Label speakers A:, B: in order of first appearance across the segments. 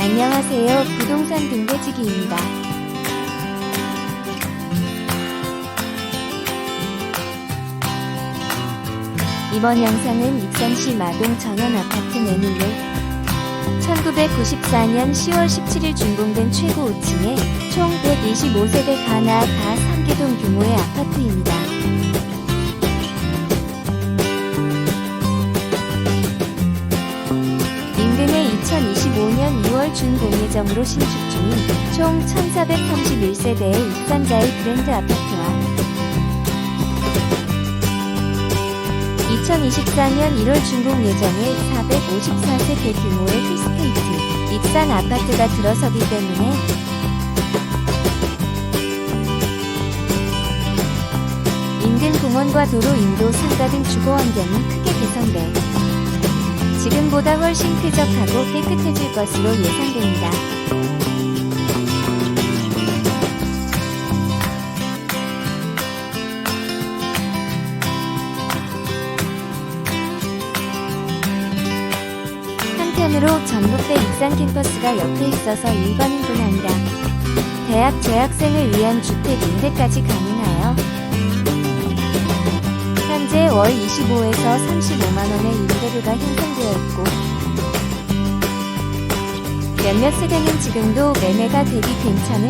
A: 안녕하세요. 부동산 등대지기입니다. 이번 영상은 익산시 마동 전원 아파트 매물로 1994년 10월 17일 준공된 최고 5층에 총 125세대 가나 다 3개동 규모의 아파트입니다. 준 공 예정으로 신축 중인 총 1431세대의 익산자의 브랜드 아파트와 2024년 1월 준공 예정의 454세 대 규모의 힐스테이트 익산 아파트가 들어서기 때문에 인근 공원과 도로 인도 상가 등 주거 환경이 크게 개선돼 지금보다 훨씬 쾌적하고 깨끗해질 것으로 예상됩니다. 한편으로 전북대 익산 캠퍼스가 옆에 있어서 일반인뿐 아니라 대학 재학생을 위한 주택 임대까지 가능하여 월 25에서 35만원의 임대료가 형성되어 있고 몇몇 세대는 지금도 매매가 되기 괜찮은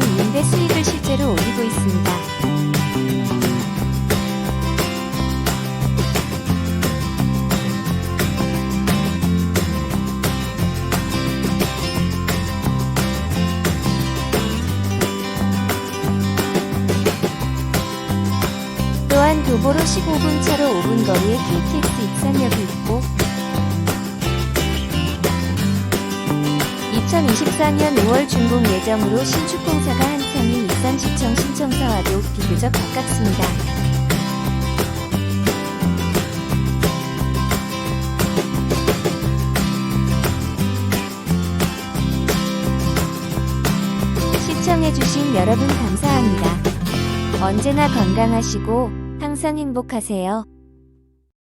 A: 또한 도보로 15분 차로 5분 거리에 KTX 익산역이 있고 2024년 5월 준공 예정으로 신축 공사가 한창인 익산시청 신청사와도 비교적 가깝습니다. 시청해주신 여러분 감사합니다. 언제나 건강하시고 항상 행복하세요.